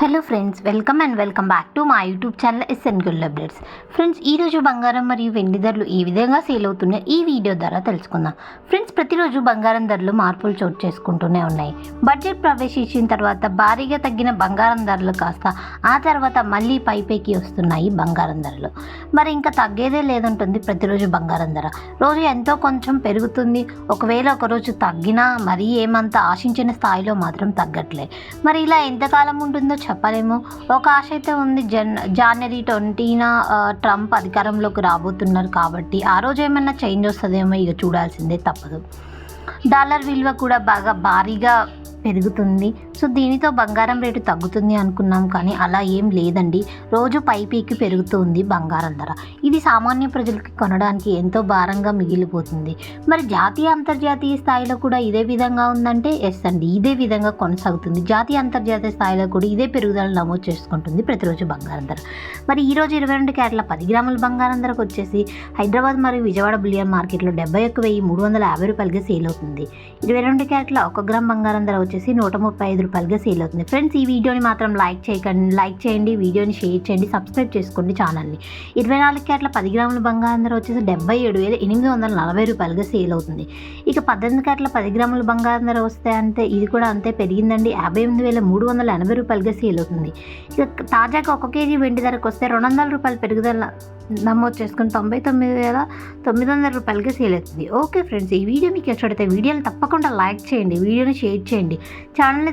Hello friends welcome and welcome back to మా YouTube channel SN గుల్ updates friends ఈరోజు బంగారం మరియు వెండి ధరలు ఏ విధంగా సేల్ అవుతున్నాయో. ఈ వీడియో ద్వారా తెలుసుకుందాం. ఫ్రెండ్స్ ప్రతిరోజు బంగారం ధరలు మార్పులు చోటు చేసుకుంటూనే ఉన్నాయి. బడ్జెట్ ప్రవేశించిన తర్వాత భారీగా తగ్గిన బంగారం ధరలు కాస్త ఆ తర్వాత మళ్ళీ పైపైకి వస్తున్నాయి బంగారం ధరలు. మరి ఇంకా తగ్గేదే లేదంటుంది ప్రతిరోజు బంగారం ధర. రోజు ఎంతో కొంచెం పెరుగుతుంది. ఒకవేళ ఒకరోజు తగ్గినా మరీ ఏమంత ఆశించిన స్థాయిలో మాత్రం తగ్గట్లే. మరి ఇలా ఎంతకాలం ఉంటుందో చెప్పలేము. ఒక ఆశ అయితే ఉంది. జన్ జనవరి ట్వంటీన ట్రంప్ అధికారంలోకి రాబోతున్నారు కాబట్టి ఆ రోజు ఏమైనా చేంజ్ వస్తుందేమో ఇక చూడాల్సిందే తప్పదు. డాలర్ విలువ కూడా బాగా భారీగా పెరుగుతుంది. సో దీనితో బంగారం రేటు తగ్గుతుంది అనుకున్నాం కానీ అలా ఏం లేదండి. రోజు పైపీకి పెరుగుతుంది బంగారం ధర. ఇది సామాన్య ప్రజలకి కొనడానికి ఎంతో భారంగా మిగిలిపోతుంది. మరి జాతీయ అంతర్జాతీయ స్థాయిలో కూడా ఇదే విధంగా ఉందంటే? ఎస్ అండి ఇదే విధంగా కొనసాగుతుంది. జాతీయ అంతర్జాతీయ స్థాయిలో కూడా ఇదే పెరుగుదల నమోదు చేసుకుంటుంది ప్రతిరోజు బంగారం ధర. మరి ఈరోజు ఇరవై రెండు క్యారెట్ల పది గ్రాముల బంగారం ధరకు వచ్చేసి హైదరాబాద్ మరియు విజయవాడ బులియన్ మార్కెట్లో డెబ్బై ఒక్క వెయ్యి మూడు వందల యాభై రూపాయలకి సేల్ అవుతుంది. ఇరవై రెండు క్యారెట్ల ఒక గ్రామ్ బంగారం ధర వచ్చేసి నూట ముప్పై ఐదు రూపాయలుగా సేల్ అవుతుంది. ఫ్రెండ్స్ ఈ వీడియోని మాత్రం లైక్ చేయకండి లైక్ చేయండి వీడియోని షేర్ చేయండి సబ్స్క్రైబ్ చేసుకోండి ఛానల్ని. ఇరవై నాలుగు క్యారెట్ల పది గ్రాముల బంగారం ధర వచ్చేసి డెబ్బై ఏడు వేల ఎనిమిది వందల నలభై రూపాయలుగా సేల్ అవుతుంది. ఇక పద్దెనిమిది క్యారెట్ల పది గ్రాముల బంగారం ధర వస్తే అంతే ఇది కూడా అంతే పెరిగిందండి. యాభై ఎనిమిది వేల మూడు వందల ఎనభై రూపాయలుగా సేల్ అవుతుంది. ఇక తాజాగా ఒక కేజీ వెండి ధరకు వస్తే రెండు వందల రూపాయలు పెరుగుదల నమోదు చేసుకుని తొంభై తొమ్మిది వేల తొమ్మిది వందల రూపాయలకి సేల్ అవుతుంది. ఓకే ఫ్రెండ్స్ ఈ వీడియో మీకు ఇష్టపడితే వీడియోని తప్పకుండా లైక్ చేయండి వీడియోని షేర్ చేయండి. ఛానల్ని